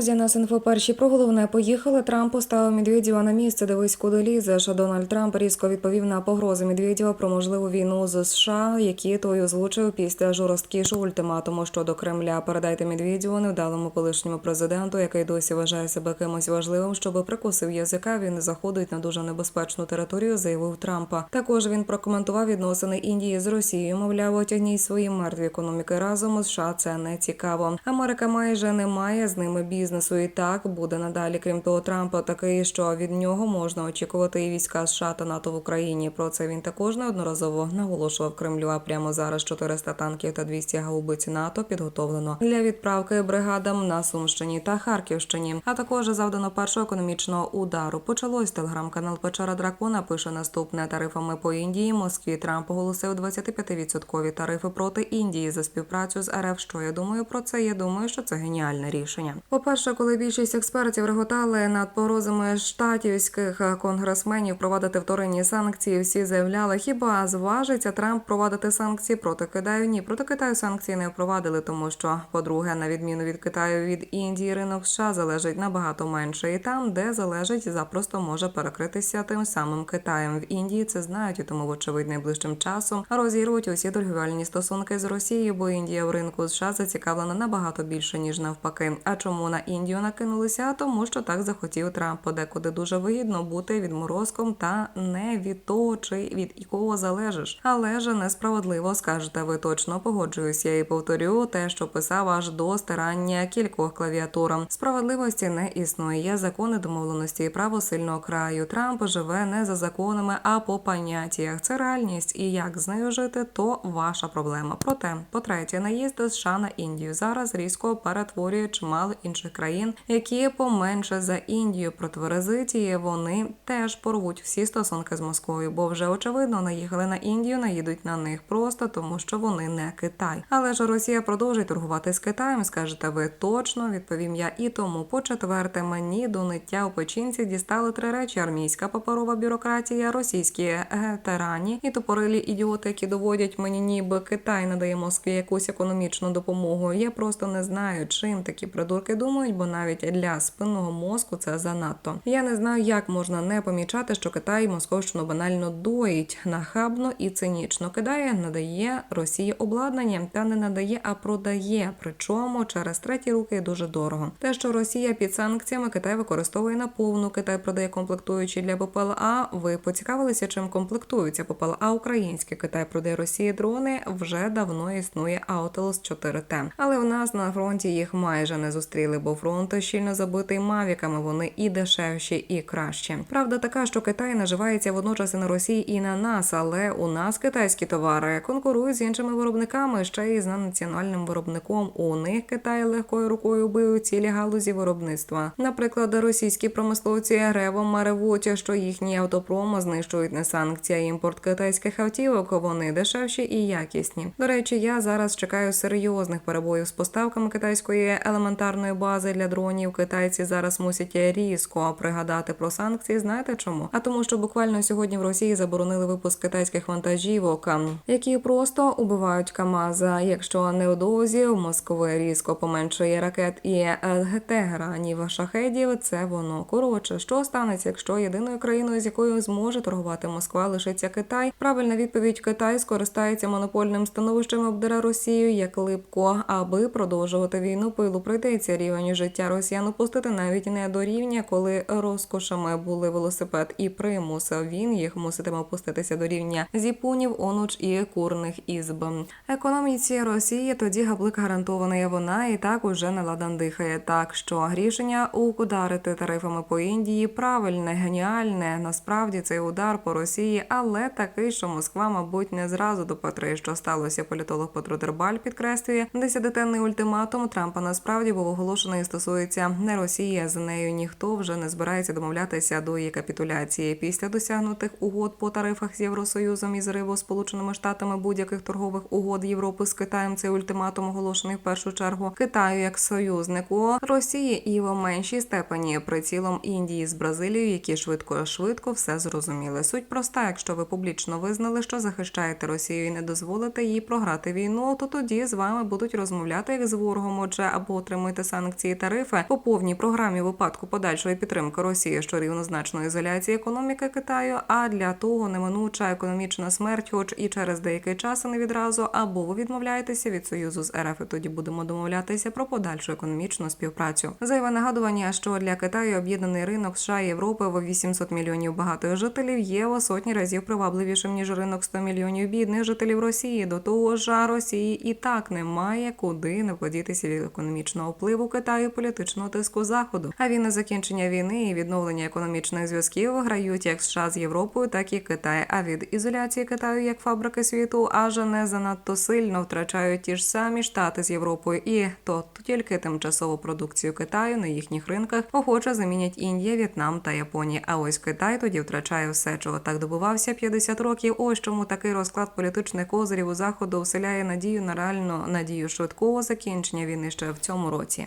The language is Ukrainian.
Друзі, нас інфо перші про головне поїхали. Трамп поставив Медведєва на місце. Дивись, куди лізеш. А Дональд Трамп різко відповів на погрози Медведєва про можливу війну з США, які той озвучив після жорсткішого ультиматуму щодо Кремля. Передайте Медведєву невдалому колишньому президенту, який досі вважає себе кимось важливим, щоб прикусив язика. Він заходить на дуже небезпечну територію, заявив Трампа. Також він прокоментував відносини Індії з Росією. Мовляв, отягніть свої мертві економіки разом. США це не цікаво. Америка майже не має з ними бізнесу. І так буде надалі. Крім того, Трампа такий, що від нього можна очікувати і війська США та НАТО в Україні. Про це він також неодноразово наголошував Кремлю. А прямо зараз 400 танків та 200 гаубиць НАТО підготовлено для відправки бригадам на Сумщині та Харківщині. А також завдано першого економічного удару. Почалось телеграм-канал Печера Дракона. Пише наступне тарифами по Індії. Москві Трамп оголосив 25% тарифи проти Індії за співпрацю з РФ. Що я думаю про це? Я думаю, що це геніальне рішення. По-перше, коли більшість експертів реготали над порозами штатівських конгресменів провадити вторинні санкції, всі заявляли, хіба зважиться Трамп провадити санкції проти Китаю? Ні, проти Китаю санкції не впровадили, тому що, по-друге, на відміну від Китаю від Індії, ринок США залежить набагато менше, і там, де залежить, запросто може перекритися тим самим Китаєм. В Індії це знають, і тому, вочевидь, найближчим часом розірвуть усі торгівельні стосунки з Росією, бо Індія в ринку США зацікавлена набагато більше ніж навпаки. А чому на Індію накинулися? Тому що так захотів Трамп. Подекуди дуже вигідно бути відморозком та не від того, чи від якого залежиш. Але ж несправедливо скажете ви точно погоджуюсь. Я і повторю те, що писав аж до стирання кількох клавіатур. Справедливості не існує. Є закони домовленості і право сильного краю. Трамп живе не за законами, а по поняттях. Це реальність, і як з нею жити, то ваша проблема. Проте, по-третє, наїзд США на Індію зараз різко перетворює чимало інших країн, які поменше за Індію протверезиті. Вони теж порвуть всі стосунки з Москвою, бо вже очевидно наїхали на Індію, наїдуть на них просто тому, що вони не Китай. Але ж Росія продовжить торгувати з Китаєм. Скажете ви точно? Відповім я. І тому, по четверте, мені до ниття у печінці дістали три речі: армійська паперова бюрократія, російські тирані і тупорилі ідіоти, які доводять мені, ніби Китай надає Москві якусь економічну допомогу. Я просто не знаю, чим такі придурки думають, бо навіть для спинного мозку це занадто. Я не знаю, як можна не помічати, що Китай Московщину банально доїть нахабно і цинічно кидає, надає Росії обладнання та не надає, а продає. Причому через треті руки дуже дорого. Те, що Росія під санкціями Китай використовує на повну. Китай продає комплектуючі для БПЛА. Ви поцікавилися, чим комплектуються БПЛА українські. Китай продає Росії дрони. Вже давно існує Аутелос 4Т. Але в нас на фронті їх майже не зустріли, бо фронт щільно забитий мавіками. Вони і дешевші, і кращі. Правда, така, що Китай наживається водночас і на Росії, і на нас, але у нас китайські товари конкурують з іншими виробниками, ще й з національним виробником. У них Китай легкою рукою бив цілі галузі виробництва. Наприклад, російські промисловці ревом ревуть, що їхні автопром знищують не санкція імпорт китайських автівок. Вони дешевші і якісні. До речі, я зараз чекаю серйозних перебоїв з поставками китайської елементарної бази для дронів. Китайці зараз мусять різко пригадати про санкції. Знаєте чому? А тому, що буквально сьогодні в Росії заборонили випуск китайських вантажівок, ем, які просто убивають Камаза. Якщо невдовзі в Москви різко поменшує ракет і ЛГТ гранів шахедів, це воно коротше. Що станеться, якщо єдиною країною, з якою зможе торгувати Москва, лишиться Китай? Правильна відповідь Китай скористається монопольним становищем, обдере Росію як липко, аби продовжувати війну. Пилу прийдеться рівень життя росіян опустити навіть не до рівня, коли розкошами були велосипед і примус. Він їх муситиме опуститися до рівня зіпунів, онуч і курних ізб. Економіці Росії тоді габлик гарантований. Вона і так уже не ладан дихає. Так що рішення ударити тарифами по Індії правильне, геніальне. Насправді цей удар по Росії, але такий, що Москва, мабуть, не зразу до Петри, що сталося. Політолог Петро Дербаль підкреслює десятиденний ультиматум Трампа насправді був оголошений і стосується не Росії. а З нею ніхто вже не збирається домовлятися до її капітуляції. Після досягнутих угод по тарифах з Євросоюзом і зриву Сполученими Штатами будь-яких торгових угод Європи з Китаєм. Цей ультиматум оголошений в першу чергу Китаю як союзнику Росії і в меншій степені прицілом Індії з Бразилією, які швидко швидко все зрозуміли. Суть проста: якщо ви публічно визнали, що захищаєте Росію і не дозволите їй програти війну, то тоді з вами будуть розмовляти як з ворогом. Отже, або отримуйте санкції санкції, тарифи по повній програмі випадку подальшої підтримки Росії, що рівнозначно ізоляції економіки Китаю. А для того неминуча економічна смерть, хоч і через деякий час, а не відразу, або ви відмовляєтеся від союзу з РФ, і тоді будемо домовлятися про подальшу економічну співпрацю. Зайве нагадування, що для Китаю об'єднаний ринок США і Європи в 800 мільйонів багатих жителів є у сотні разів привабливішим ніж ринок 100 мільйонів бідних жителів Росії. До того ж, Росії і так немає куди не подітися від економічного впливу Китаю, і політичного тиску заходу. А він на закінчення війни і відновлення економічних зв'язків грають як США з Європою, так і Китай. А від ізоляції Китаю як фабрики світу аж не занадто сильно втрачають ті ж самі штати з Європою, і то тільки тимчасову продукцію Китаю на їхніх ринках охоче замінять Індія, В'єтнам та Японія. А ось Китай тоді втрачає все, чого так добивався 50 років. Ось чому такий розклад політичних козирів у заходу вселяє надію на реальну надію швидкого закінчення війни ще в цьому році.